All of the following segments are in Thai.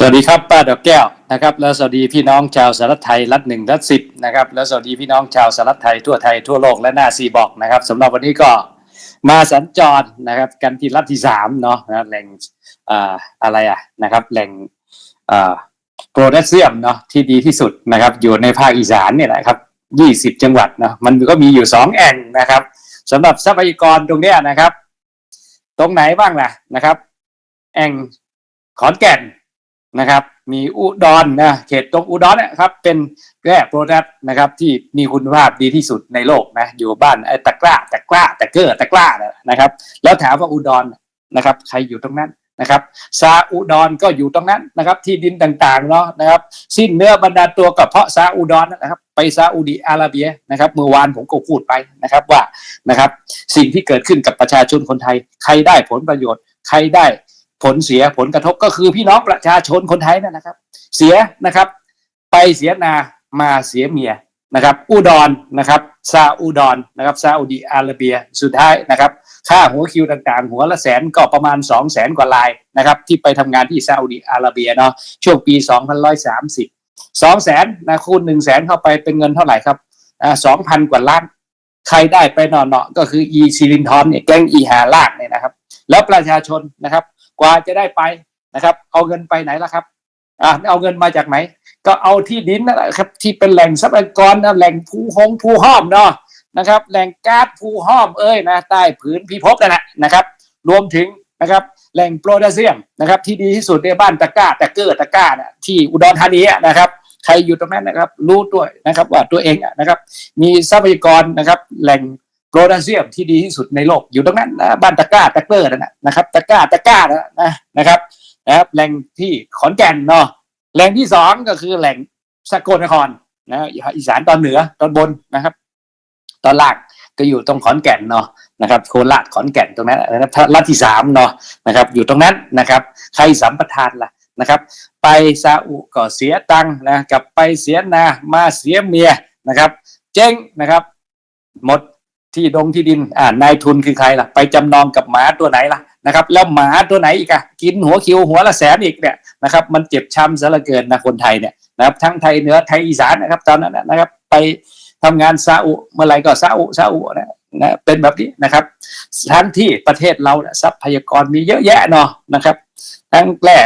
สวัสดีครับป้าดอกแก้วนะครับแล้วสวัสดีพี่น้องชาวสารไทยรัฐหนึ่งรัฐสิบนะครับแล้วสวัสดีพี่น้องชาวสารไทยทั่วไทยทั่วโลกและหน้าซีบอกนะครับสำหรับวันนี้ก็มาสัญจรนะครับกันที่รัฐที่สามเนาะนะแหล่งอ่าอะไรอะนะครับแหล่งอ่าโพแทสเซียมเนาะที่ดีที่สุดนะครับอยู่ในภาคอีสานเนี่ยแหละครับยี่สิบจังหวัดเนาะมันก็มีอยู่สองแอ่งนะครับสำหรับทรัพยากรตรงเนี้ยนะครับ ตรงไหนบ้างล่ะนะครับ แอ่งขอนแก่น นะครับ มีอุดรนนะเขตตรงอุดรนะครับ เป็นแร่โปรดักนะครับที่มีคุณภาพดีที่สุดในโลกนะอยู่บ้านไอ้ตะกร้าตะกร้าตะเกอร์ตะกร้านะครับ แล้วถามว่าอุดรนนะครับ ใครอยู่ตรงนั้นนะครับซาอุดรก็อยู่ตรงนั้นนะครับ ที่ดินต่างๆเนาะนะครับ สิ้นเนื้อบรรดาตัวก็เพราะซาอุดรนะครับ ไปซาอุดีอาระเบียนะครับเมื่อวานผมก็พูดไปนะครับว่านะครับ สิ่งที่เกิดขึ้นกับประชาชนคนไทย ใครได้ผลประโยชน์ ใครได้ ผลเสียผลกระทบก็คือพี่น้องประชาชนคนไทยนั่นนะครับ เสียนะครับ ไปเสียนามาเสียเมียนะครับ อุดรนะครับซาอุดรนะครับซาอุดีอาระเบียสุดท้ายนะครับ ค่าหัวคิวต่างๆ หัวละแสนก็ประมาณ 2 0 0แสนกว่าลายนะครับ ที่ไปทำงานที่ซาอุดีอาระเบียเนาะช่วงปี 2130 2แสนนะคูณ1แสนเข้าไปเป็นเงินเท่าไหร่ครับอ่า2,000กว่าล้าน ใครได้ไปเนาะๆก็คืออีซิลินทอนเนี่ยแก๊งอีหาลากเนี่ยนะครับ แล้วประชาชนนะครับ กว่าจะได้ไปนะครับ เอาเงินไปไหนล่ะครับอ่าเอาเงินมาจากไหน ก็เอาที่ดินนั่นแหละครับที่เป็นแหล่งทรัพยากรนะแหล่งภูหงภูห้อมเนาะนะครับแหล่งก๊าซภูห้อมเอ้ยนะใต้ผืนพิภพนั่นแหละนะครับ รวมถึงนะครับแหล่งโพแทสเซียมนะครับที่ดีที่สุดในบ้านตะกร้าตะเกอร์ตะก้านะที่อุดรธานีนะครับใครอยู่ตรงนั้นนะครับ รู้ด้วยนะครับว่าตัวเองนะครับ มีทรัพยากรนะครับ แหล่ง โพแทสเซียมที่ดีที่สุดในโลกอยู่ตรงนั้นนะบ้านตะกร้าตะเกอร์นั่นนะนะครับตะกร้าตะก้านะนะนะครับนะครับแหล่งที่ขอนแก่นเนาะแหล่งที่สองก็คือแหล่งสกลนครนะอีสานตอนเหนือตอนบนนะครับ ตอนล่างก็อยู่ตรงขอนแก่นเนาะนะครับโคราชขอนแก่นตรงนั้นนะครับรัฐที่สามเนาะนะครับ อยู่ตรงนั้นนะครับ ใครสัมปทานล่ะนะครับ ไปซาอุก็เสียตังนะกลับไปเสียนามาเสียเมียนะครับ เจ๊งนะครับ หมด ที่ดงที่ดินอ่านายทุนคือใครล่ะ ไปจำนองกับหมาตัวไหนล่ะนะครับ แล้วหมาตัวไหนอีกอะกินหัวคิวหัวละแสนอีกเนี่ยนะครับ มันเจ็บช้ำซะเหลือเกินนะคนไทยเนี่ยนะครับ ทั้งไทยเหนือไทยอีสานนะครับ ตอนนั้นนะครับ ไปทำงานซาอุเมื่อไหร่ก็ซาอุซาอุนะนะเป็นแบบนี้นะครับทั้งที่ประเทศเราทรัพยากรมีเยอะแยะเนาะนะครับ ทั้งแร่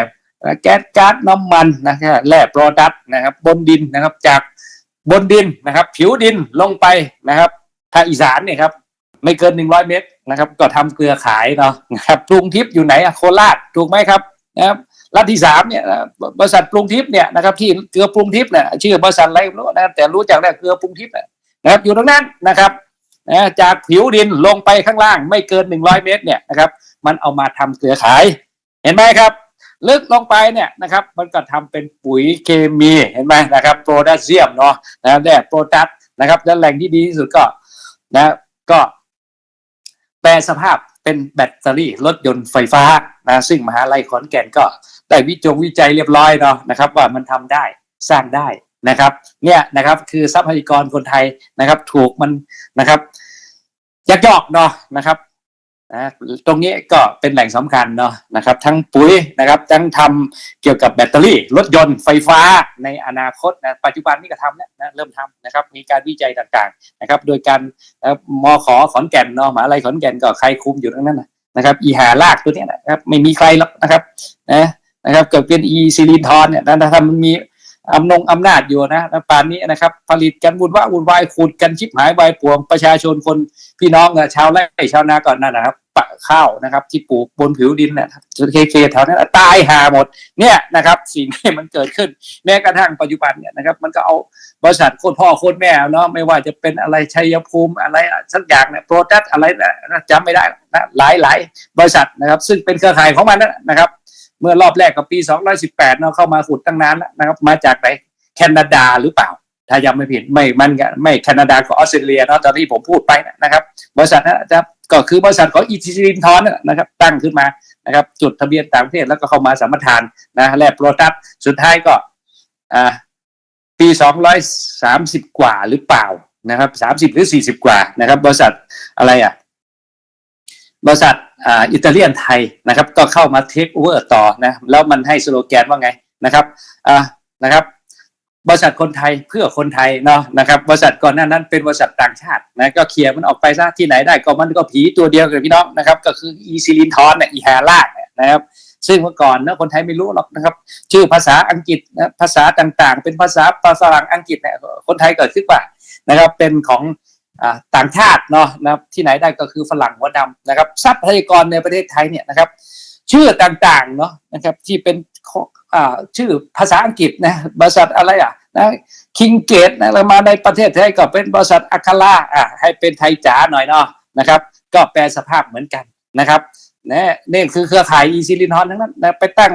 แก๊สก๊าซน้ำมันนะครับแร่โปรดักต์นะครับ บนดินนะครับจากบนดินนะครับ ผิวดินลงไปนะครับ ภาคอีสานเนี่ยครับไม่เกินหนึ่งร้อยเมตรนะครับ ก็ทำเกลือขายเนาะนะครับปรุงทิพย์อยู่ไหนอะโคราชถูกไหมครับนะครับรัฐที่สามเนี่ยบริษัทปรุงทิพย์เนี่ยนะครับที่เกลือปรุงทิพย์เนี่ยชื่อบริษัทอะไรไม่รู้นะแต่รู้จักแต่เกลือปรุงทิพย์นะครับอยู่ตรงนั้นนะครับนะจากผิวดินลงไปข้างล่าง ไม่เกินหนึ่งร้อยเมตรเนี่ยนะครับ มันเอามาทำเกลือขาย เห็นไหมครับ ลึกลงไปเนี่ยนะครับ มันก็ทำเป็นปุ๋ยเคมีเห็นไหมนะครับโพแทสเซียมเนาะนะแร่โปรตัสนะครับ และแหล่งที่ดีที่สุดก็ นะก็แปลสภาพเป็นแบตเตอรี่รถยนต์ไฟฟ้านะซึ่งมหาลัยขอนแก่นก็ได้วิจงวิจัยเรียบร้อยเนาะนะครับ ว่ามันทำได้สร้างได้นะครับเนี่ยนะครับคือทรัพยากรคนไทยนะครับ ถูกมันนะครับยักยอกเนาะนะครับ นะตรงนี้ก็เป็นแหล่งสำคัญเนาะนะครับ ทั้งปุ๋ยนะครับทั้งทำเกี่ยวกับแบตเตอรี่ รถยนต์ไฟฟ้าในอนาคตนะปัจจุบันนี้ก็ทำแล้วนะเริ่มทำนะครับ มีการวิจัยต่างๆนะครับ โดยการนะครับมขอขอนแก่นเนาะมหาลัยขอนแก่นก็ใครคุมอยู่ตรงนั้นนะนะครับ อีหาลากตัวเนี้ยนะครับ ไม่มีใครหรอกนะครับนะนะครับเกิดเป็นอีซิลินทอนเนี่ยนะถ้ามันมีอำนงอำนาจอยู่นะนะป่านนี้นะครับ ผลิตกันวุ่นว่าวุ่นวายขูดกันชิบหายวายปวงประชาชนคนพี่น้องอะชาวไร่ชาวนาก่อนนั่นนะครับ ปะข้าวนะครับ ที่ปลูกบนผิวดินเนะครับเคเคแถวนั้นตายหาหมดเนี่ยนะครับ สิ่งที่มันเกิดขึ้นแม้กระทั่งปัจจุบันเนี่ยนะครับ มันก็เอาบริษัทโคตรพ่อโคตรแม่เนาะไม่ว่าจะเป็นอะไรชัยภูมิอะไรสักอย่างเนี่ยโปรดักอะไรนะจำไม่ได้นะหลายหลายบริษัทนะครับ ซึ่งเป็นเครือข่ายของมันนะครับ เมื่อรอบแรกกับปี218เนาะเข้ามาขุดตั้งนานแล้วนะครับ มาจากไหนแคนาดาหรือเปล่าถ้ายังไม่ผิดไม่มันไม่แคนาดาก็ออสเตรเลียเนาะตอนที่ผมพูดไปนะครับ บริษัทนะครับ ก็คือบริษัทของอีทิซินทอนนะครับตั้งขึ้นมานะครับจุดทะเบียนต่างประเทศแล้วก็เข้ามาสัมปทานนะแลกโปรดักสุดท้ายก็อ่าปี 230 กว่าหรือเปล่านะครับ 30 หรือ 40 กว่านะครับ บริษัทอะไรอะบริษัทอ่าอิตาเลียนไทยนะครับ ก็เข้ามาเทคโอเวอร์ต่อนะแล้วมันให้สโลแกนว่าไงนะครับอ่านะครับ บริษัทคนไทยเพื่อคนไทยเนาะนะครับบริษัทก่อนหน้านั้นเป็นบริษัทต่างชาตินะก็เคลียร์มันออกไปซะที่ไหนได้ก็มันก็ผีตัวเดียวกับพี่น้องนะครับ ก็คืออีซิลินทอนเนี่ยอีแฮล่าเนี่ยนะครับซึ่งเมื่อก่อนนะคนไทยไม่รู้หรอกนะครับ ชื่อภาษาอังกฤษนะภาษาต่างๆ เป็นภาษาภาษาฝรั่งอังกฤษเนี่ยคนไทยเกิดขึ้นว่านะครับเป็นของอ่าต่างชาติเนาะนะครับที่ไหนได้ก็คือฝรั่งหัวดำนะครับทรัพยากรในประเทศไทยเนี่ยนะครับ ชื่อต่างๆเนาะนะครับที่เป็น ชื่อภาษาอังกฤษนะบริษัทอะไรอะนะคิงเกตนะมาในประเทศไทยก็เป็นบริษัทอัคราอะให้เป็นไทยจ๋าหน่อยเนาะนะครับ ก็แปลสภาพเหมือนกันนะครับนะนี่คือเครือข่ายอีซิลินฮอนทั้งนั้นนะไปตั้ง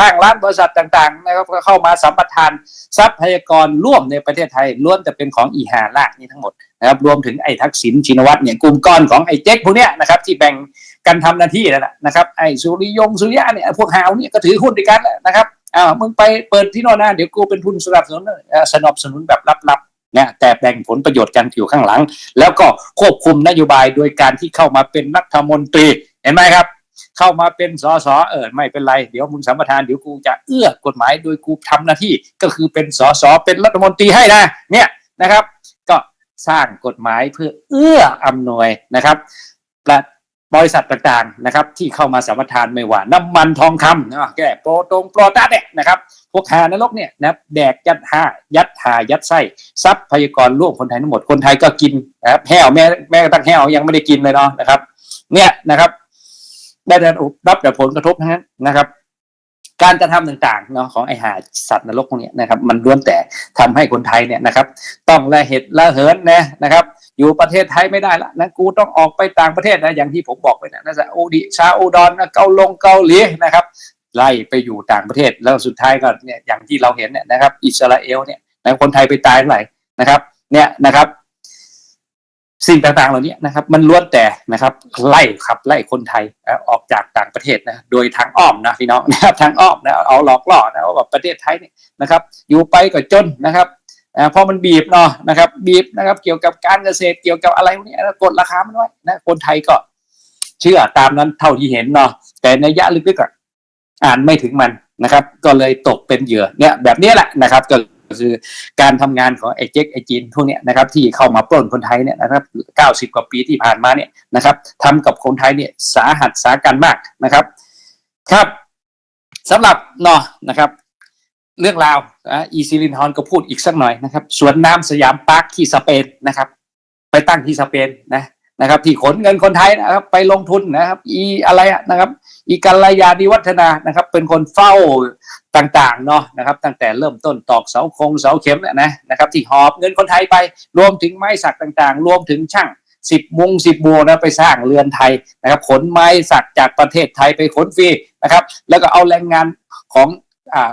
ห้างร้านบริษัทต่างๆนะครับก็เข้ามาสัมปทานทรัพยากรร่วมในประเทศไทยล้วนแต่เป็นของอีหาลากนี่ทั้งหมดนะครับรวมถึงไอ้ทักษิณชินวัตรเนี่ยกลุ่มก้อนของไอ้เจ๊กพวกเนี้ยนะครับที่แบ่งกันทำหน้าที่นั่นแหละนะครับไอ้สุริยงสุริยะเนี่ยพวกหาวเนี่ยก็ถือหุ้นด้วยกันแหละนะครับ อ้าวมึงไปเปิดที่โน่นนะเดี๋ยวกูเป็นทุนสนับสนุนเอ่อสนับสนุนแบบลับๆนะแต่แบ่งผลประโยชน์กันอยู่ข้างหลัง แล้วก็ควบคุมนโยบายโดยการที่เข้ามาเป็นรัฐมนตรีเห็นไหมครับ เข้ามาเป็นสสเออไม่เป็นไร เดี๋ยวมึงสัมปทานเดี๋ยวกูจะเอื้อกฎหมายโดยกูทำหน้าที่ก็คือเป็นสสเป็นรัฐมนตรีให้นะเนี่ยนะครับ ก็สร้างกฎหมายเพื่อเอื้ออำนวยนะครับประ บริษัทต่างๆนะครับที่เข้ามาสัมปทานไม่ว่าน้ำมันทองคำนะแก้โปรตรงโปรตัสเนี่ยนะครับพวกหานรกเนี่ยนะครับแดกยัดหายัดหายัดไส้ทรัพยากรร่วมคนไทยทั้งหมดคนไทยก็กินนะครับแห้วแม่แม่ก็ตั้งแห้วยังไม่ได้กินเลยเนาะนะครับ เนี่ยนะครับ ได้รับแต่ผลกระทบทั้งนั้นนะครับ การกระทำต่างๆเนาะของไอหาสัตว์นรกพวกนี้นะครับ มันล้วนแต่ทำให้คนไทยเนี่ยนะครับ ต้องละเหตุละเหินนะนะครับ อยู่ประเทศไทยไม่ได้ละนะกูต้องออกไปต่างประเทศนะอย่างที่ผมบอกไปนะนะซาอุดิชาอุดอนนะเกาลงเกาหลีนะครับไล่ไปอยู่ต่างประเทศแล้วสุดท้ายก็เนี่ยอย่างที่เราเห็นเนี่ยนะครับ อิสราเอลเนี่ยนะคนไทยไปตายเท่าไหร่นะครับ เนี่ยนะครับ สิ่งต่างๆ เหล่านี้นะครับ มันล้วนแต่นะครับ ไล่ขับไล่คนไทยออกจากต่างประเทศนะโดยทางอ้อมนะพี่น้องนะครับทางอ้อมนะเอาหลอกล่อนะว่าแบบประเทศไทยเนี่ยนะครับ อยู่ไปก็จนนะครับอ่าพอมันบีบเนาะนะครับ บีบนะครับ เกี่ยวกับการเกษตรเกี่ยวกับอะไรพวกนี้กดราคามันไว้นะคนไทยก็เชื่อตามนั้นเท่าที่เห็นเนาะแต่ในยะลึกๆอะอ่านไม่ถึงมันนะครับ ก็เลยตกเป็นเหยื่อเนี่ยแบบนี้แหละนะครับก็ คือการทำงานของไอ้เจ๊กไอ้จีนพวกเนี้ยนะครับที่เข้ามาปล้นคนไทยเนี่ยนะครับเก้าสิบกว่าปีที่ผ่านมาเนี่ยนะครับทำกับคนไทยเนี่ยสาหัสสากันมากนะครับ ครับสำหรับเนาะนะครับเรื่องราวอีซิลินฮอนก็พูดอีกสักหน่อยนะครับสวนน้ำสยามปาร์คที่สเปนนะครับ ไปตั้งที่สเปนนะ นะครับ ที่ขนเงินคนไทยนะครับ ไปลงทุนนะครับ อีอะไรนะครับ อีกัลยาณิวัฒนานะครับ เป็นคนเฝ้าต่างๆเนาะนะครับ ตั้งแต่เริ่มต้นตอกเสาคงเสาเข็มเนี่ยนะนะครับ ที่หอบเงินคนไทยไปรวมถึงไม้สักต่างๆ รวมถึงช่างสิบมุงสิบบัวนะไปสร้างเรือนไทยนะครับขนไม้สักจากประเทศไทยไปขนฟรีนะครับ แล้วก็เอาแรงงานของอ่า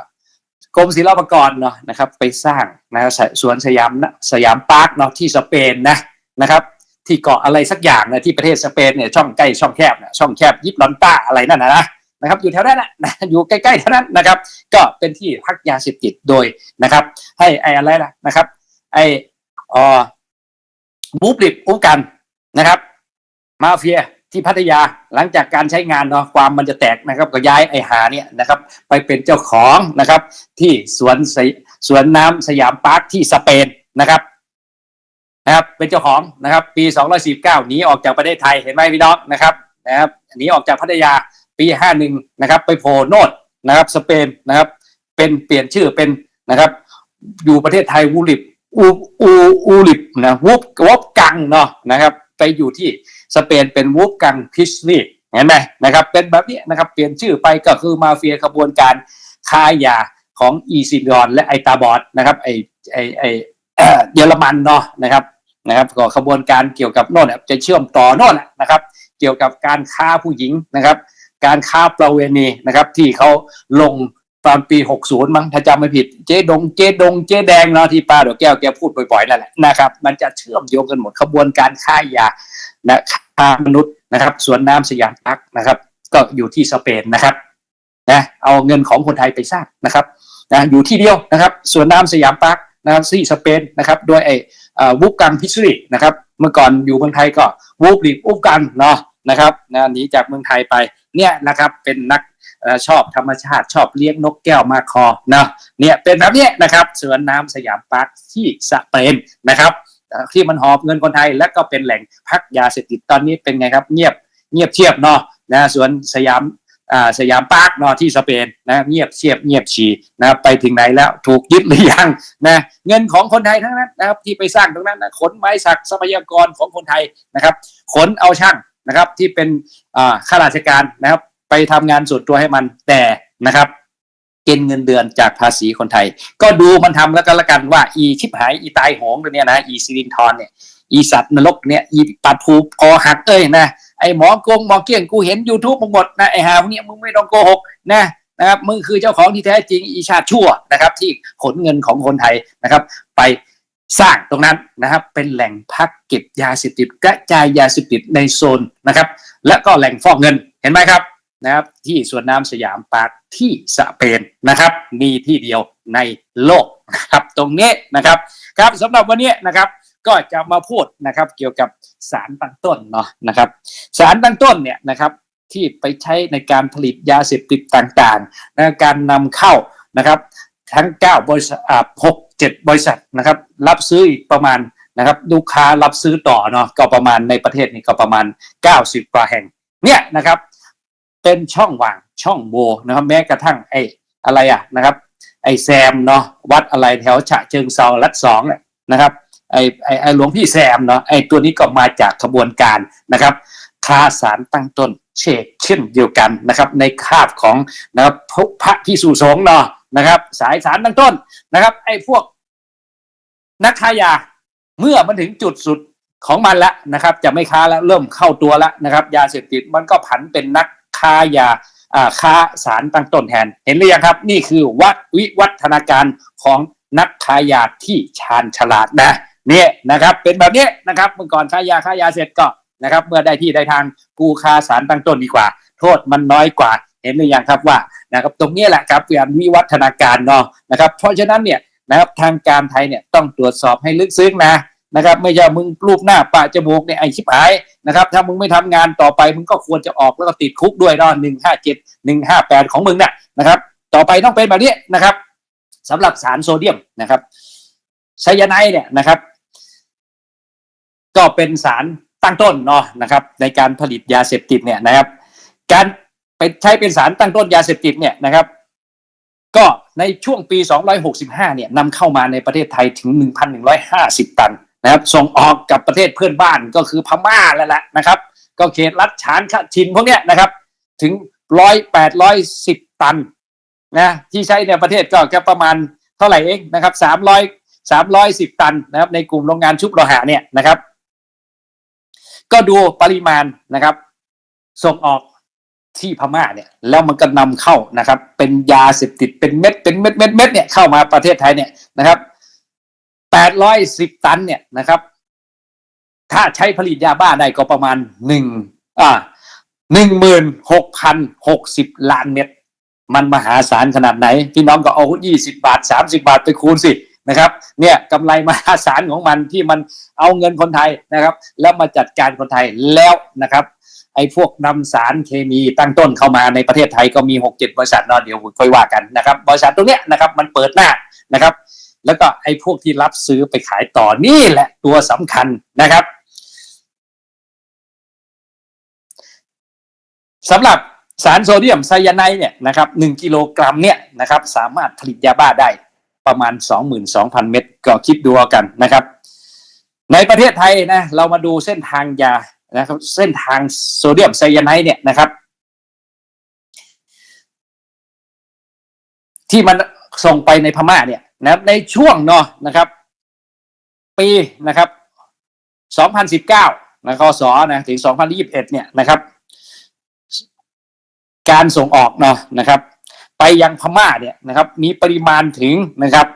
กรมศิลปากรเนาะนะครับ ไปสร้างนะสวนสยามนะสยามปาร์คเนาะที่สเปนนะนะครับ ที่เกาะอะไรสักอย่างนะที่ประเทศสเปนเนี่ยช่องใกล้ช่องแคบเนะช่องแคบยิบลอนต้าอะไรนั่นนะนะครับอยู่แถวนั้นนะอยู่ใกล้ๆเท่านั้นนะครับ ก็เป็นที่พักยาเสพติดโดยนะครับ ให้ไอ้อะไรนะนะครับ ไอ้อ่อมูปลิบอุบกันนะครับ มาเฟียที่พัทยาหลังจากการใช้งานเนาะความมันจะแตกนะครับ ก็ย้ายไอหาเนี่ยนะครับ ไปเป็นเจ้าของนะครับ ที่สวนสยสวนน้ำสยามปาร์คที่สเปนนะครับ นะครับเป็นเจ้าของนะครับปี 249หนีออกจากประเทศไทยเห็นไหมพี่น้องนะครับนะครับหนีออกจากพัทยาปี 51นะครับไปโผล่โนดนะครับสเปนนะครับเป็นเปลี่ยนชื่อเป็นนะครับอยู่ประเทศไทยวูลิปอูอูอูลิปนะวูบวบกังเนาะนะครับไปอยู่ที่สเปนเป็นวูบกังพิชลี่เห็นไหมนะครับเป็นแบบนี้นะครับเปลี่ยนชื่อไปก็คือมาเฟียขบวนการค้ายาของอีซิดอนและไอตาบอดนะครับไอไอไอเยอรมันเนาะนะครับ นะครับก็ขบวนการเกี่ยวกับโน่นจะเชื่อมต่อโน่นนะครับ เกี่ยวกับการค้าผู้หญิงนะครับ การค้าประเวณีนะครับ ที่เขาลงตอนปี 60 มั้งถ้าจำไม่ผิดเจ๊ดงเจ๊ดงเจ๊แดงเนาะที่ป้าดอกแก้วแกพูดบ่อยๆนั่นแหละนะครับ มันจะเชื่อมโยงกันหมดขบวนการค้ายานะค้ามนุษย์นะครับสวนน้ำสยามพักนะครับ ก็อยู่ที่สเปนนะครับนะเอาเงินของคนไทยไปสร้างนะครับนะอยู่ที่เดียวนะครับสวนน้ำสยามพัก นะครับที่สเปนนะครับโดยไอ้วูบกังพิชรีนะครับเมื่อก่อนอยู่เมืองไทยก็วูบลีบอูบกันเนาะนะครับนะหนีจากเมืองไทยไปเนี่ยนะครับเป็นนักอชอบธรรมชาติชอบเลี้ยงนกแก้วมาคอเนาะเนี่ยเป็นแบบนี้นะครับสวนน้ำสยามพาร์คที่สเปนนะครับที่มันหอบเงินคนไทย และก็เป็นแหล่งพักยาเสพติดตอนนี้เป็นไงครับ เงียบเงียบเชียบเนาะนะสวนสยาม สยามพาร์คเนาะที่สเปนนะเงียบเชียบเงียบชีนะครับไปถึงไหนแล้วถูกยึดหรือยังนะเงินของคนไทยทั้งนั้นนะครับที่ไปสร้างตรงนั้นนะขนไม้สักทรัพยากรของคนไทยนะครับ ขนเอาช่างนะครับที่เป็นอ่าข้าราชการนะครับ ไปทำงานส่วนตัวให้มันแต่นะครับเกินเงินเดือนจากภาษีคนไทย ก็ดูมันทำแล้วก็แล้วกันว่าอีชิบหายอีตายโหงตัวเนี้ยนะอีซิลินทอนเนี่ยอีสัตว์นรกเนี่ยอีปัดผูคอหักเอ้ยนะ ไอ้หมอโกงหมอเกี้ยงกูเห็น YouTube มึงหมดนะไอ้หาพวกนี้มึงไม่ต้องโกหกนะนะครับมึงคือเจ้าของที่แท้จริงอีชาติชั่วนะครับ ที่ขนเงินของคนไทยนะครับ ไปสร้างตรงนั้นนะครับ เป็นแหล่งพักเก็บยาเสพติดกระจายยาเสพติดในโซนนะครับ และก็แหล่งฟอกเงินเห็นไหมครับนะครับ ที่สวนน้ำสยามปาร์คที่สเปนนะครับ มีที่เดียวในโลกนะครับ ตรงนี้นะครับ ครับสำหรับวันนี้นะครับ ก็จะมาพูดนะครับเกี่ยวกับสารตั้งต้นเนาะนะครับสารตั้งต้นเนี่ยนะครับที่ไปใช้ในการผลิตยาเสพติดต่างๆและการนำเข้านะครับทั้ง 9 บริษัทอ่า6 7บริษัทนะครับรับซื้ออีกประมาณนะครับลูกค้ารับซื้อต่อเนาะก็ประมาณในประเทศนี้ก็ประมาณ 90 กว่าแห่งเนี่ยนะครับเป็นช่องว่างช่องโหว่นะครับแม้กระทั่งไอ้อะไรอะนะครับไอ้แซมเนาะวัดอะไรแถวฉะเชิงเซาลัดสองเนี่ยนะครับ ไอ้ไอ้ไอ้หลวงพี่แซมเนาะไอ้ตัวนี้ก็มาจากขบวนการนะครับค้าสารตั้งต้นเชกเช่นเดียวกันนะครับในคาบของนะครับพระพระพิสุสงเนาะนะครับ สายสารตั้งต้นนะครับ ไอ้พวกนักค้ายาเมื่อมันถึงจุดสุดของมันแล้วนะครับ จะไม่ค้าแล้วเริ่มเข้าตัวแล้วนะครับ ยาเสพติดมันก็ผันเป็นนักค้ายาอ่าค้าสารตั้งต้นแทน เห็นหรือยังครับ นี่คือวัดวิวัฒนาการของนักค้ายาที่ชาญฉลาดนะ เนี่ยนะครับเป็นแบบนี้นะครับเมื่อก่อนค้ายาค้ายาเสร็จก็นะครับ เมื่อได้ที่ได้ทางกูคาสารตั้งต้นดีกว่า โทษมันน้อยกว่าเห็นหรือยังครับว่านะครับตรงนี้แหละครับการวิวัฒนาการเนาะนะครับ เพราะฉะนั้นเนี่ยนะครับทางการไทยเนี่ยต้องตรวจสอบให้ลึกซึ้งนะนะครับไม่ใช่มึงรูปหน้าปะจมูกเนี่ยไอชิบหายนะครับถ้ามึงไม่ทำงานต่อไปมึงก็ควรจะออกแล้วก็ติดคุกด้วยเนาะหนึ่งห้าเจ็ดหนึ่งห้าแปดของมึงเนี่ยนะครับ ต่อไปต้องเป็นแบบนี้นะครับสำหรับสารโซเดียมนะครับไซยาไนด์เนี่ยนะครับ ก็เป็นสารตั้งต้นเนาะนะครับ ในการผลิตยาเสพติดเนี่ยนะครับ การไปใช้เป็นสารตั้งต้นยาเสพติดเนี่ยนะครับ ก็ในช่วงปี 265 เนี่ยนำเข้ามาในประเทศไทยถึง 1,150 ตันนะครับ ส่งออกกับประเทศเพื่อนบ้านก็คือพม่าแล้วแหละนะครับ ก็เขตรัฐฉานขชินพวกเนี้ยนะครับ ถึงร้อยแปดร้อยสิบตันนะที่ใช้ในประเทศก็แค่ประมาณเท่าไหร่เองนะครับสามร้อยสามร้อยสิบตันนะครับ ในกลุ่มโรงงานชุบโลหะเนี่ยนะครับ ก็ดูปริมาณนะครับ ส่งออกที่พม่าเนี่ย แล้วมันก็นำเข้านะครับ เป็นยาเสพติดเป็นเม็ดเป็นเม็ดเม็ดเม็ดเนี่ยเข้ามาประเทศไทยเนี่ยนะครับแปดร้อยสิบตันเนี่ยนะครับ ถ้าใช้ผลิตยาบ้าได้ก็ประมาณหนึ่งอ่าหนึ่งหมื่นหกพันหกสิบล้านเม็ดมันมหาศาลขนาดไหน พี่น้องก็เอายี่สิบาทสามสิบาทไปคูณสิ นะครับเนี่ยกำไรมหาศาลของมันที่มันเอาเงินคนไทยนะครับ แล้วมาจัดการคนไทยแล้วนะครับไอ้พวกนำสารเคมีตั้งต้นเข้ามาในประเทศไทยก็มีหกเจ็ดบริษัทเนาะเดี๋ยวค่อยว่ากันนะครับ บริษัทตรงเนี้ยนะครับมันเปิดหน้านะครับ แล้วก็ไอ้พวกที่รับซื้อไปขายต่อนี่แหละตัวสำคัญนะครับสำหรับสารโซเดียมไซยาไนด์เนี่ยนะครับหนึ่งกิโลกรัมเนี่ยนะครับสามารถผลิตยาบ้าได้ ประมาณ 22,000 เม็ดก็คิดดูเอากันนะครับ ในประเทศไทยนะเรามาดูเส้นทางยานะครับเส้นทางโซเดียมไซยาไนด์เนี่ยนะครับ ที่มันส่งไปในพม่าเนี่ยนะครับในช่วงเนาะนะครับ ปีนะครับ 2019นะคศนะถึง 2021 เนี่ยนะครับ การส่งออกเนาะนะครับ ไปยังพม่าเนี่ยนะครับ มีปริมาณถึงนะครับ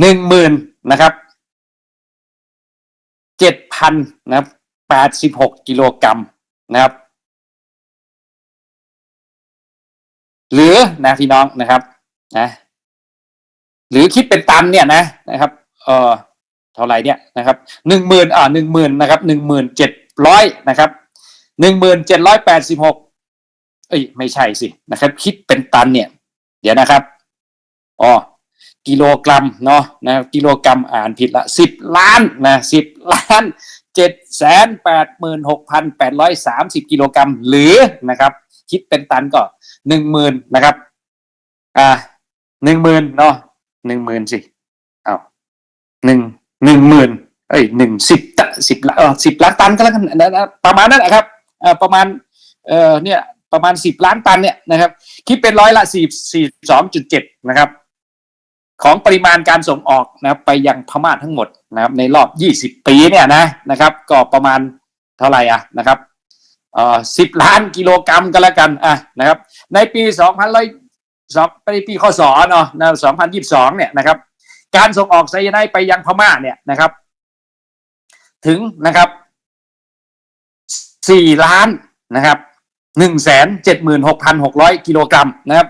หนึ่งหมื่นนะครับเจ็ดพันนะครับแปดสิบหกกิโลกรัมนะครับ หรือนะพี่น้องนะครับนะหรือคิดเป็นตันเนี่ยนะนะครับ เออเท่าไหร่เนี่ยนะครับหนึ่งหมื่นอ่าหนึ่งหมื่นนะครับหนึ่งหมื่นเจ็ดร้อยนะครับหนึ่งหมื่นเจ็ดร้อยแปดสิบหก เอ้ยไม่ใช่สินะครับ คิดเป็นตันเนี่ย เดี๋ยวนะครับอ๋อกิโลกรัมเนาะนะกิโลกรัมอ่านผิดละสิบล้านนะสิบล้านเจ็ดแสนแปดหมื่นหกพันแปดร้อยสามสิบกิโลกรัมหรือนะครับ คิดเป็นตันก็หนึ่งหมื่นนะครับอ่าหนึ่งหมื่นเนาะหนึ่งหมื่นสิเอาหนึ่งหนึ่งหมื่นเอ้ยหนึ่งสิบตะสิบละเออสิบล้านตันก็แล้วกันนะนะประมาณนั้นนะครับเอ่อประมาณเอ่อเนี่ย ประมาณสิบล้านตันเนี่ยนะครับคิดเป็นร้อยละสี่สี่สองจุดเจ็ดนะครับ ของปริมาณการส่งออกนะครับ ไปยังพม่าทั้งหมดนะครับ ในรอบยี่สิบปีเนี่ยนะนะครับ ก็ประมาณเท่าไหร่อะนะครับเอ่อสิบล้านกิโลกรัมก็แล้วกันอะนะครับ ในปีสองพันร้อยสองในปีข้อสอเนาะนะสองพันยี่สิบสองเนี่ยนะครับ การส่งออกไซยาไนด์ไปยังพม่าเนี่ยนะครับ ถึงนะครับสี่ล้านนะครับ หนึ่งแสนเจ็ดหมื่นหกพันหกร้อยกิโลกรัมนะครับ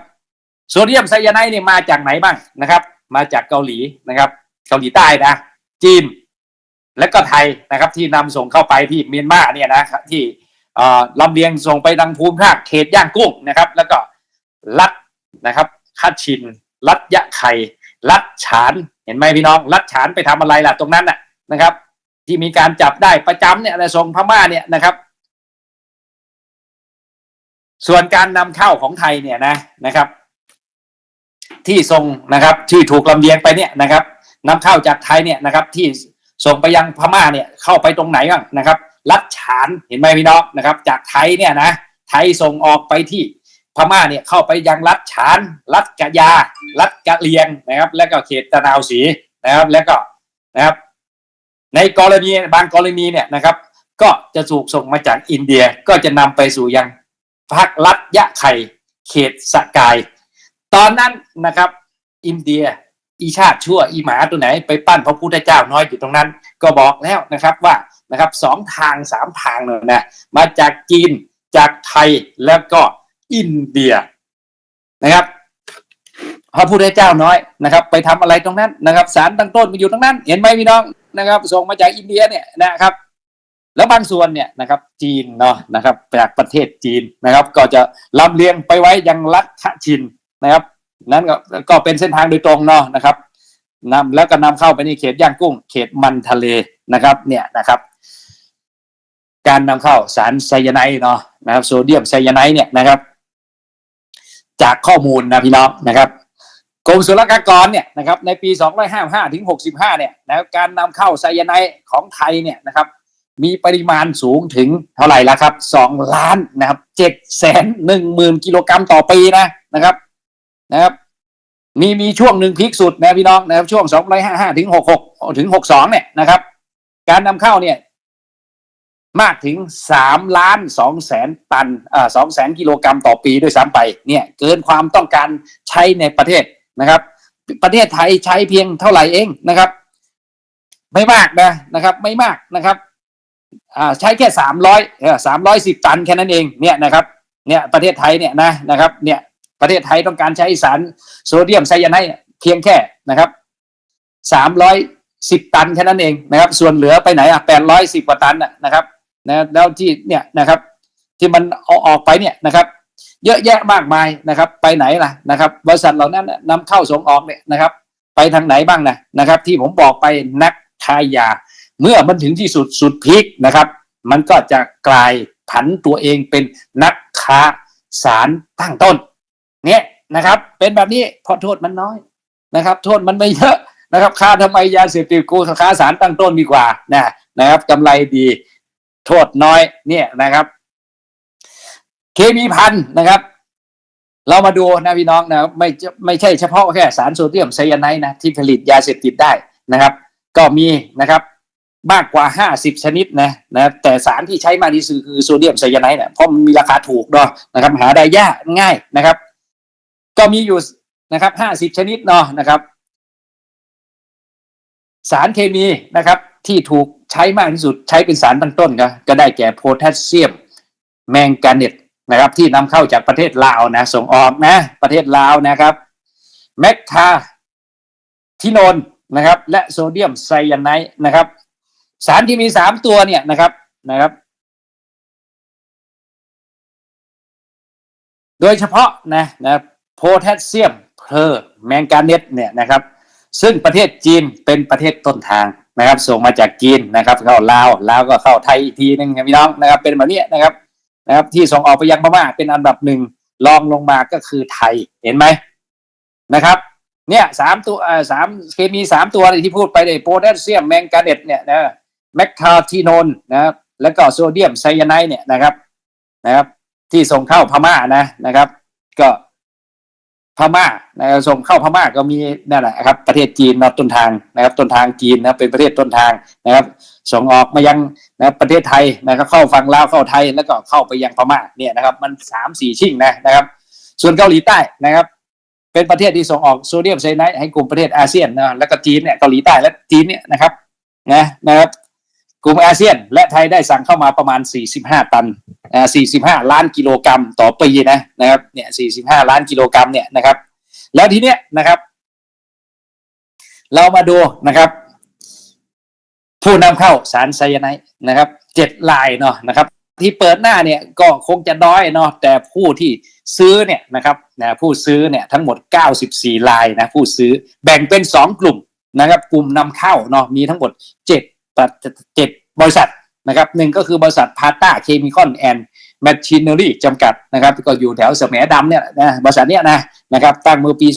โซเดียมไซยาไนด์เนี่ยมาจากไหนบ้างนะครับ มาจากเกาหลีนะครับ เกาหลีใต้นะ จีน และก็ไทยนะครับ ที่นำส่งเข้าไปที่เมียนมาเนี่ยนะที่เอ่ลำเลียงส่งไปทางภูมิภาคเขตย่างกุ้งนะครับ แล้วก็ลัดนะครับคัดชินลัดยะไข่ลัดฉานเห็นไหมพี่น้องลัดฉานไปทำอะไรล่ะตรงนั้นน่ะนะครับ ที่มีการจับได้ประจำเนี่ยส่งพม่าเนี่ยนะครับ ส่วนการนำเข้าของไทยเนี่ยนะนะครับ ที่ส่งนะครับที่ถูกลำเลียงไปเนี่ยนะครับนำเข้าจากไทยเนี่ยนะครับ ที่ส่งไปยังพม่าเนี่ยเข้าไปตรงไหนบ้างนะครับลัดฉานเห็นไหมพี่น้องนะครับ จากไทยเนี่ยนะไทยส่งออกไปที่พม่าเนี่ยเข้าไปยังลัดฉานลัดกะยาลัดกะเลียงนะครับ แล้วก็เขตตะนาวศรีนะครับ แล้วก็นะครับ ในกรณีบางกรณีเนี่ยนะครับ ก็จะถูกส่งมาจากอินเดียก็จะนำไปสู่ยัง ภาคลัดยะไข่เขตสกาย ตอนนั้นนะครับ อินเดียอีชาติชั่วอีหมาตัวไหนไปปั้นพระพุทธเจ้าน้อยอยู่ตรงนั้น ก็บอกแล้วนะครับว่านะครับสองทางสามทางเลยนะมาจากจีนจากไทยแล้วก็อินเดียนะครับพระพุทธเจ้าน้อยนะครับ ไปทำอะไรตรงนั้นนะครับสารตั้งต้นมาอยู่ตรงนั้น เห็นไหมพี่น้องนะครับ ส่งมาจากอินเดียเนี่ยนะครับ แล้วบางส่วนเนี่ยนะครับจีนเนาะนะครับจากประเทศจีนนะครับ ก็จะลำเลียงไปไว้ยังรัฐชินนะครับ นั้นก็เป็นเส้นทางโดยตรงเนาะนะครับนำแล้วก็นำเข้าไปในเขตย่างกุ้ง เขตมันทะเลนะครับเนี่ยนะครับ การนำเข้าสารไซยาไนด์เนาะนะครับโซเดียมไซยาไนด์เนี่ยนะครับ จากข้อมูลนะพี่น้องนะครับกรมศุลกากรเนี่ยนะครับในปี 255ถึง65เนี่ยนะครับการนำเข้าไซยาไนด์ของไทยเนี่ยนะครับ มีปริมาณสูงถึงเท่าไหร่ละครับ2ล้านนะครับ7แสน1หมื่นกิโลกรัมต่อปีนะนะครับนะครับ มีมีช่วงหนึ่งพีคสุดนะพี่น้องนะครับช่วง255ถึง66ถึง62เนี่ยนะครับ การนำเข้าเนี่ย มากถึง3ล้าน2แสนตันอ่า2แสนกิโลกรัมต่อปีด้วยซ้ำไป เนี่ย เกินความต้องการใช้ในประเทศนะครับ ประเทศไทยใช้เพียงเท่าไหร่เองนะครับ ไม่มากนะนะครับ ไม่มากนะครับ ใช้แค่สามร้อยสามร้อยสิบตันแค่นั้นเองเนี่ยนะครับเนี่ยประเทศไทยเนี่ยนะนะครับเนี่ยประเทศไทยต้องการใช้สารโซเดียมไซยาไนด์เพียงแค่นะครับสามร้อยสิบตันแค่นั้นเองนะครับ ส่วนเหลือไปไหนอะแปดร้อยสิบกว่าตันนะครับนะแล้วที่เนี่ยนะครับ ที่มันเอาออกไปเนี่ยนะครับ เยอะแยะมากมายนะครับ ไปไหนล่ะนะครับบริษัทเหล่านั้นนำเข้าส่งออกเนี่ยนะครับ ไปทางไหนบ้างนะนะครับ ที่ผมบอกไปนักค้ายา เมื่อมันถึงที่สุดสุดพีคนะครับ มันก็จะกลายผันตัวเองเป็นนักค้าสารตั้งต้น เนี่ยนะครับ เป็นแบบนี้เพราะโทษมันน้อยนะครับ โทษมันไม่เยอะนะครับค้าทำไมยาเสพติดกูค้าสารตั้งต้นดีกว่านะนะครับกำไรดีโทษน้อยเนี่ยนะครับ เคมีพันนะครับ เรามาดูนะพี่น้องนะไม่ไม่ใช่เฉพาะแค่สารโซเดียมไซยาไนด์นะที่ผลิตยาเสพติดได้นะครับ ก็มีนะครับ มากกว่าห้าสิบชนิดนะนะแต่สารที่ใช้มากที่สุดคือโซเดียมไซยาไนด์เนี่ยเพราะมันมีราคาถูกเนาะนะครับ หาได้ยากง่ายนะครับ ก็มีอยู่นะครับห้าสิบชนิดเนาะนะครับ สารเคมีนะครับ ที่ถูกใช้มากที่สุดใช้เป็นสารตั้งต้นก็ก็ได้แก่โพแทสเซียม แมงกาเนตนะครับ ที่นำเข้าจากประเทศลาวนะ ส่งออกนะ ประเทศลาวนะครับแมกคาทิโนนนะครับ และโซเดียมไซยาไนด์นะครับ สารที่มีสามตัวเนี่ยนะครับนะครับ โดยเฉพาะนะนะโพแทสเซียมเพลอร์แมงกาเนตเนี่ยนะครับ ซึ่งประเทศจีนเป็นประเทศต้นทางนะครับ ส่งมาจากจีนนะครับเข้าลาวลาวก็เข้าไทยอีกทีหนึงครับพี่น้องนะครับ เป็นแบบนี้นะครับนะครับ ที่ส่งออกไปยังพม่าเป็นอันดับหนึ่งรองลงมาก็คือไทยเห็นไหมนะครับเนี่ยสามตัวเอ่อสามเคมีสามตัวที่พูดไปเลยโพแทสเซียมแมงกาเนตเนี่ยนะ แมคคาทีโนนนะครับแล้วก็โซเดียมไซยาไนด์เนี่ยนะครับนะครับ ที่ส่งเข้าพม่านะนะครับ ก็พม่านะครับส่งเข้าพม่าก็มีนั่นแหละครับ ประเทศจีนนะต้นทางนะครับ ต้นทางจีนนะเป็นประเทศต้นทางนะครับ ส่งออกมายังนะรประเทศไทยนะครับเข้าฝั่งลาวเข้าไทยแล้วก็เข้าไปยังพม่าเนี่ยนะครับ มันสามสี่ชิ่งนะนะครับ ส่วนเกาหลีใต้นะครับ เป็นประเทศที่ส่งออกโซเดียมไซยาไนด์ให้กลุ่มประเทศอาเซียนนะแล้วก็จีนเนี่ยเกาหลีใต้และจีนเนี่ยนะครับนะนะครับ กลุ่มอาเซียน และไทยได้สั่งเข้ามาประมาณ 45 ตันอ่า45 ล้านกิโลกรัมต่อปีนะนะครับเนี่ย45 ล้านกิโลกรัมเนี่ยนะครับ แล้วทีเนี้ยนะครับ เรามาดูนะครับ ผู้นำเข้าสารไซยาไนด์นะครับเจ็ดลายเนาะนะครับที่เปิดหน้าเนี่ยก็คงจะน้อยเนาะแต่ผู้ที่ซื้อเนี่ยนะครับนะผู้ซื้อเนี่ยทั้งหมด 94 ลายนะผู้ซื้อแบ่งเป็น 2 กลุ่มนะครับ กลุ่มนำเข้าเนาะมีทั้งหมด 7 เจ็ดบริษัทนะครับหนึ่งก็คือบริษัทพาต้าเคมีคอนแอนด์แมชชีนเนอรี่จำกัดนะครับก็อยู่แถวแสมดำเนี่ยนะบริษัทเนี้ยนะนะครับตั้งมือปี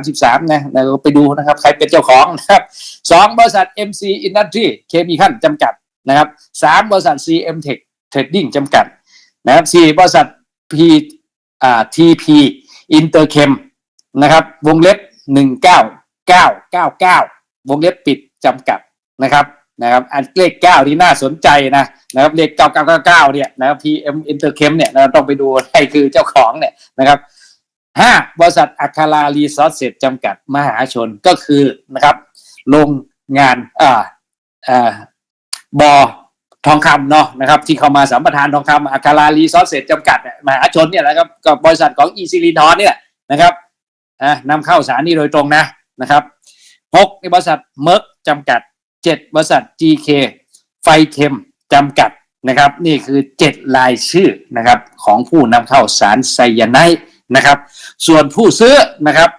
233นะเราไปดูนะครับใครเป็นเจ้าของนะครับสองบริษัท MC Industry เคมีคอนจำกัดนะครับสามบริษัท CM Tech Trading จำกัดนะครับสี่บริษัท P อ่า TP Interchem นะครับวงเล็บ 19999 วงเล็บปิดจำกัดนะครับ นะครับอันเลข9ที่น่าสนใจนะนะครับเลข9999เก้าเก้าเนี่ยนะครับ PM Interchem เนี่ยเราต้องไปดูใครคือเจ้าของเนี่ยนะครับห้าบริษัทอัคารารีซอสเซจจำกัดมหาชนก็คือนะครับโรงงานอ่าอ่าบอทองคำเนาะนะครับที่เข้ามาสัมปทานทองคำอาคารารีซอสเซจจำกัดมหาชนเนี่ยนะครับกับบริษัทของอีซิลิทอนเนี่ยนะครับอ่านำเข้าสารนี้โดยตรงนะนะครับหกในบริษัทเมอร์กจำกัด เจ็ดบริษัท GK ไฟเทมจำกัดนะครับ นี่คือเจ็ดรายชื่อนะครับของผู้นำเข้าสารไซยาไนด์นะครับ ส่วนผู้ซื้อนะครับ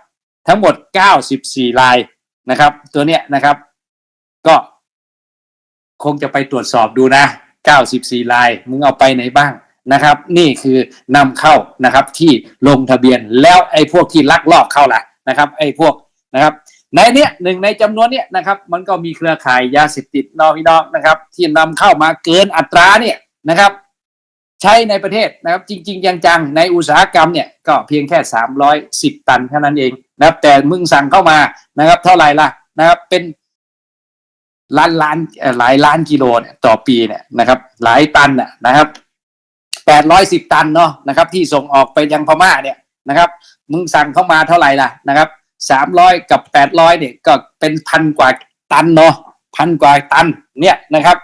ทั้งหมด 94 รายนะครับ ตัวเนี้ยนะครับ ก็คงจะไปตรวจสอบดูนะ 94ลาย มึงเอาไปไหนบ้างนะครับ นี่คือนำเข้านะครับที่ลงทะเบียนแล้วไอ้พวกที่ลักลอบเข้าล่ะนะครับ ไอ้พวกนะครับ ในเนี้ยหนึ่งในจำนวนเนี้ยนะครับ มันก็มีเครือข่ายยาเสพติดนอพี่น้องนะครับ ที่นำเข้ามาเกินอัตราเนี่ยนะครับ ใช้ในประเทศนะครับ จริง ๆ จังๆ ในอุตสาหกรรมเนี่ยก็เพียงแค่ 310 ตันเท่านั้นเองนะครับ แต่มึงสั่งเข้ามานะครับ เท่าไหร่ล่ะนะครับ เป็นล้านล้านเออหลายล้านกิโลเนี่ยต่อปีเนี่ยนะครับ หลายตันน่ะนะครับแปดร้อยสิบตันเนาะนะครับ ที่ส่งออกไปยังพม่าเนี่ยนะครับ มึงสั่งเข้ามาเท่าไหร่ล่ะนะครับ สามร้อยกับแปดร้อยเนี่ยก็เป็นพันกว่าตันเนาะพันกว่าตันเนี่ยนะครับ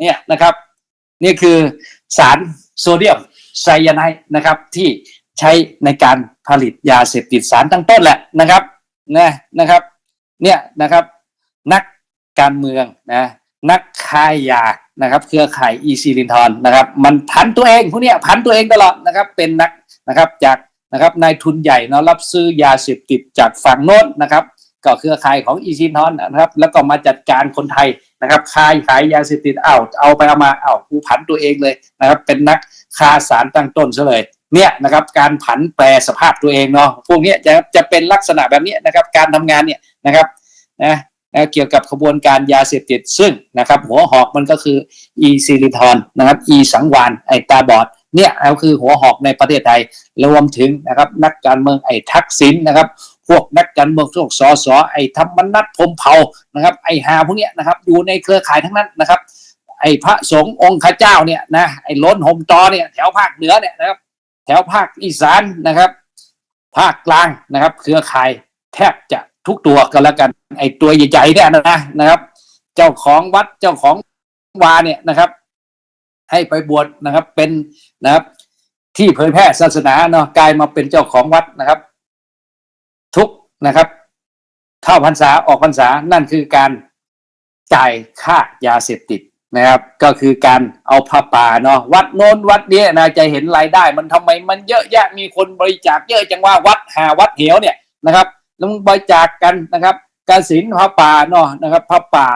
เนี่ยนะครับ นี่คือสารโซเดียมไซยาไนด์นะครับ ที่ใช้ในการผลิตยาเสพติดสารตั้งต้นแหละนะครับนะนะครับเนี่ยนะครับ นักการเมืองนะนักค้ายานะครับเครือข่ายอีซิลินทอนนะครับ มันพันตัวเองพวกนี้พันตัวเองตลอดนะครับ เป็นนักนะครับจาก นะครับนายทุนใหญ่เนาะรับซื้อยาเสพติดจากฝั่งโน้นนะครับก็เครือข่ายของอีซินทอนนะครับแล้วก็มาจัดการคนไทยนะครับขาขายยาเสพติดเอาเอาไปเอามาเอากูผันตัวเองเลยนะครับเป็นนักค้าสารตั้งต้นซะเลยเนี่ยนะครับการผันแปรสภาพตัวเองเนาะพวกนี้จะจะเป็นลักษณะแบบนี้นะครับการทำงานเนี่ยนะครับนะนะเกี่ยวกับขบวนการยาเสพติดซึ่งนะครับหัวหอกมันก็คืออีซิลิทอนนะครับอีสังวานไอตาบอด เนี่ยก็คือหัวหอกในประเทศไทยรวมถึงนะครับนักการเมืองไอ้ทักษิณนะครับพวกนักการเมืองพวกสอสอไอ้ธรรมนัฐพรมเผานะครับไอ้หาพวกเนี้ยนะครับอยู่ในเครือข่ายทั้งนั้นนะครับไอ้พระสงฆ์องค์ข้าเจ้าเนี่ยนะไอ้ล้นห่มตอเนี่ยแถวภาคเหนือเนี่ยนะครับแถวภาคอีสานนะครับ ภาคกลางนะครับ เครือข่ายแทบจะทุกตัวกันแล้วกันไอ้ตัวใหญ่ๆเนี่ยนะนะครับ เจ้าของวัดเจ้าของวาเนี่ยนะครับ ให้ไปบวชนะครับ เป็นนะครับ ที่เผยแพร่ศาสนาเนาะกลายมาเป็นเจ้าของวัดนะครับ ทุกนะครับ เข้าพรรษาออกพรรษานั่นคือการจ่ายค่ายาเสพติดนะครับ ก็คือการเอาผ้าป่าเนาะวัดโน้นวัดนี้ยนะจะเห็นรายได้ มันทำไมมันเยอะแยะมีคนบริจาคเยอะจังว่าวัดหาวัดเหวเนี่ยนะครับแล้วมึงบริจาคกันนะครับกสินผ้าป่าเนาะนะครับผ้าป่า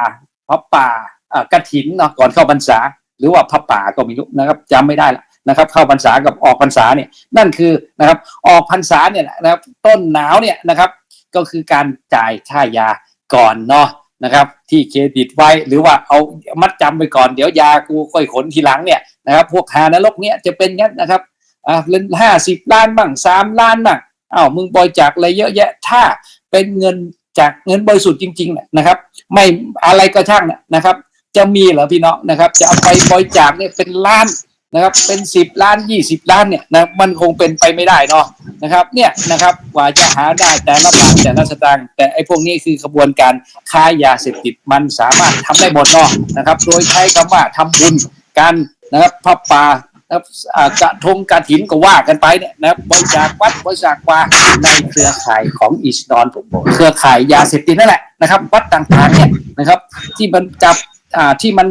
ผ้าป่าอ่ากฐินเนาะก่อนเข้าพรรษา หรือว่าผ้าป่าก็ไม่รู้นะครับจำไม่ได้ละนะครับ เข้าพรรษากับออกพรรษาเนี่ยนั่นคือนะครับ ออกพรรษาเนี่ยนะครับ ต้นหนาวเนี่ยนะครับ ก็คือการจ่ายค่ายาก่อนเนาะนะครับ ที่เครดิตไว้หรือว่าเอามัดจำไปก่อนเดี๋ยวยากูค่อยขนทีหลังเนี่ยนะครับพวกหานรกเนี่ยจะเป็นงั้นนะครับอ่าเลนห้าสิบล้านบ้างสามล้านบ้างอ้าวมึงบริจาคอะไรเยอะแยะ ถ้าเป็นเงินจากเงินบริสุทธิ์จริงๆนะครับ ไม่อะไรก็ช่างนะครับ จะมีเหรอพี่น้องนะครับ จะเอาไปบริจาคเนี่ยเป็นล้านนะครับ เป็นสิบล้านยี่สิบล้านเนี่ยนะมันคงเป็นไปไม่ได้เนาะนะครับเนี่ยนะครับกว่าจะหาได้แต่ละบาทแต่ละสตางค์แต่ไอ้พวกนี้คือกระบวนการค้ายาเสพติดมันสามารถทำได้หมดเนาะนะครับ โดยใช้คำว่าทำบุญการนะครับพับป่านะครับอ่ากระทงกระถินก็ว่ากันไปเนี่ยนะครับบริจาควัดบริจาคว่าในเครือข่ายของอิสดอนเครือข่ายยาเสพติดนั่นแหละนะครับ วัดต่างๆเนี่ยนะครับ ที่มันจับ อ่าที่มัน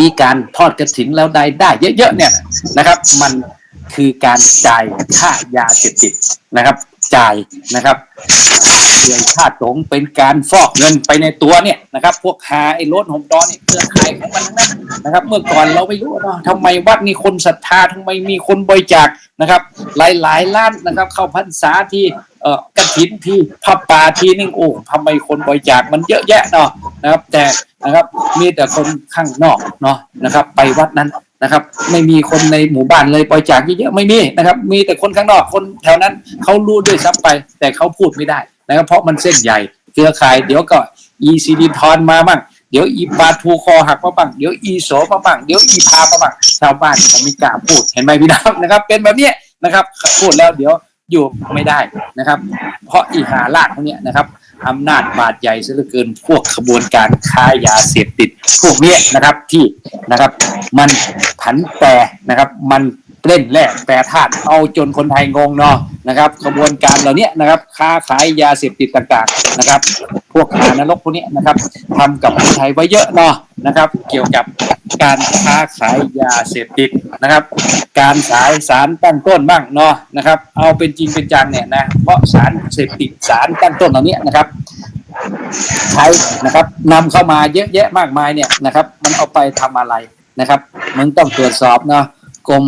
มีการทอดกระถินแล้วได้ได้เยอะๆเนี่ยนะครับ มันคือการจ่ายค่ายาเสพติดนะครับ จ่ายนะครับเงินค่าตรงเป็นการฟอกเงินไปในตัวเนี่ยนะครับ พวกหาไอ้รถหมดอนเนี่ยเครือข่ายของมันทั้งนั้นนะครับ เมื่อก่อนเราไม่รู้เนาะทำไมวัดมีคนศรัทธาทำไมมีคนบริจาคนะครับ หลายๆล้านนะครับ เข้าพรรษาที่ เอ่อกระถินที่พับป่าทีนึงโอ้ทำไมคนบริจาคมันเยอะแยะเนาะนะครับ แต่นะครับมีแต่คนข้างนอกเนาะนะครับ ไปวัดนั้นนะครับ ไม่มีคนในหมู่บ้านเลยบริจาคเยอะๆไม่มีนะครับ มีแต่คนข้างนอกคนแถวนั้นเขารู้ด้วยซ้ำไป แต่เขาพูดไม่ได้นะครับเพราะมันเส้นใหญ่เครือข่ายเดี๋ยวก็อีซีดีทอนมาบ้างเดี๋ยวอีปาทูคอหักมาบ้างเดี๋ยวอีโสมาบ้างเดี๋ยวอีพามาบ้างชาวบ้านเขาไม่กล้าพูดเห็นไหมพี่น้องนะครับ เป็นแบบนี้นะครับ พูดแล้วเดี๋ยว อยู่ไม่ได้นะครับ เพราะอีหาลากพวกนี้นะครับอำนาจบาดใหญ่ซะเหลือเกินพวกขบวนการค้ายาเสพติด พวกนี้นะครับที่นะครับ มันผันแปรนะครับ มัน เล่นแร่แปรธาตุเอาจนคนไทยงงเนาะนะครับขบวนการเหล่านี้นะครับ ค้าขายยาเสพติดต่างๆนะครับ พวกหานรกพวกนี้นะครับทำกับคนไทยไว้เยอะเนาะนะครับ เกี่ยวกับการค้าขายยาเสพติดนะครับ การขายสารตั้งต้นบ้างเนาะนะครับ เอาเป็นจริงเป็นจังเนี่ยนะเพราะสารเสพติดสารตั้งต้นเหล่านี้นะครับใช้นะครับนำเข้ามาเยอะแยะมากมายเนี่ยนะครับ มันเอาไปทำอะไรนะครับมึงต้องตรวจสอบเนาะ กรม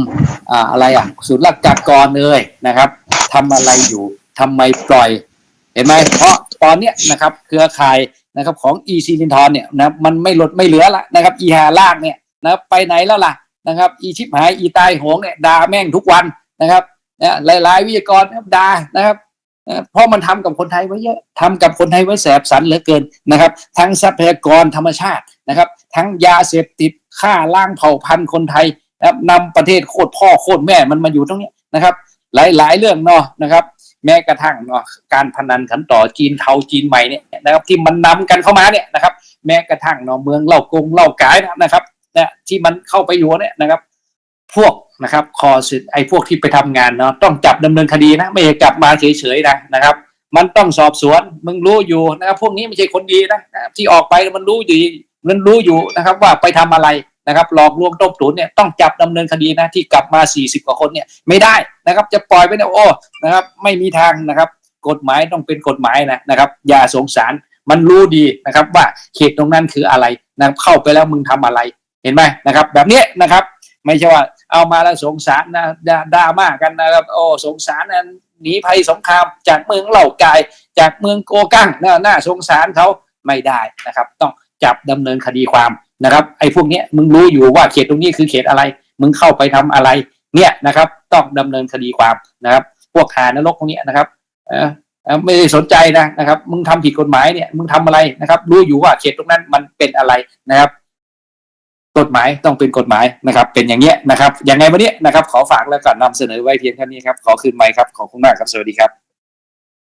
อ่าอะไรอะศูนย์ราชการเลยนะครับทำอะไรอยู่ทำไมปล่อย เห็นไหมเพราะตอนเนี้ยนะครับ เครือข่ายนะครับของอีซีลินทอนเนี่ยนะมันไม่ลดไม่เหลือละนะครับอีหาลากเนี่ยนะไปไหนแล้วล่ะนะครับอีชิบหายอีตายโหงเนี่ยด่าแม่งทุกวันนะครับนะหลายๆวิทยากรด่านะครับเอ่อเพราะมันทำกับคนไทยไว้เยอะทำกับคนไทยไว้แสบสันเหลือเกินนะครับ ทั้งทรัพยากรธรรมชาตินะครับ ทั้งยาเสพติดฆ่าล้างเผ่าพันธุ์คนไทย นะครับนำประเทศโคตรพ่อโคตรแม่มันมาอยู่ตรงนี้นะครับ หลายๆเรื่องเนาะนะครับ แม้กระทั่งเนาะการพนันขันต่อจีนเทาจีนใหม่เนี่ยนะครับ ที่มันนำกันเข้ามาเนี่ยนะครับ แม้กระทั่งเนาะเมืองเล่ากงเล่ากายนะครับนะที่มันเข้าไปอยู่เนี่ยนะครับ พวกนะครับคอสิไอ้พวกที่ไปทำงานเนาะต้องจับดำเนินคดีนะไม่ใช่กลับมาเฉยๆนะนะครับ มันต้องสอบสวนมึงรู้อยู่นะครับ พวกนี้ไม่ใช่คนดีนะที่ออกไปมันรู้อยู่มันรู้อยู่นะครับ ว่าไปทำอะไร นะครับหลอกลวงต้มตุ๋นเนี่ยต้องจับดำเนินคดีนะที่กลับมา 40 กว่าคนเนี่ยไม่ได้นะครับจะปล่อยไปเนี่ยโอ้นะครับไม่มีทางนะครับ กฎหมายต้องเป็นกฎหมายนะนะครับ อย่าสงสารมันรู้ดีนะครับว่าเขตตรงนั้นคืออะไรนะรเข้าไปแล้วมึงทำอะไรเห็นไหมนะครับ แบบนี้นะครับ ไม่ใช่ว่าเอามาแล้วสงสารนะดาดรามากกันนะครับโอ้สงสารนะหนีภัยสงครามจากเมืองเหล่ากาย จากเมืองโกกังน่าน่าสงสารเขาไม่ได้นะครับ ต้อง จับดำเนินคดีความนะครับ ไอ้พวกนี้มึงรู้อยู่ว่าเขตตรงนี้คือเขตอะไร มึงเข้าไปทำอะไร เนี่ยนะครับ ต้องดำเนินคดีความนะครับ พวกหานรกพวกนี้นะครับเอ่อไม่ได้สนใจนะนะครับ มึงทำผิดกฎหมายเนี่ยมึงทำอะไรนะครับ รู้อยู่ว่าเขตตรงนั้นมันเป็นอะไรนะครับ กฎหมายต้องเป็นกฎหมายนะครับ เป็นอย่างเงี้ยนะครับ อยังไงวันนี้นะครับ ขอฝากแล้วก็นำเสนอไว้เพียงแค่นี้ครับ ขอคืนไมค์ครับ ขอบคุณมากครับ สวัสดีครับ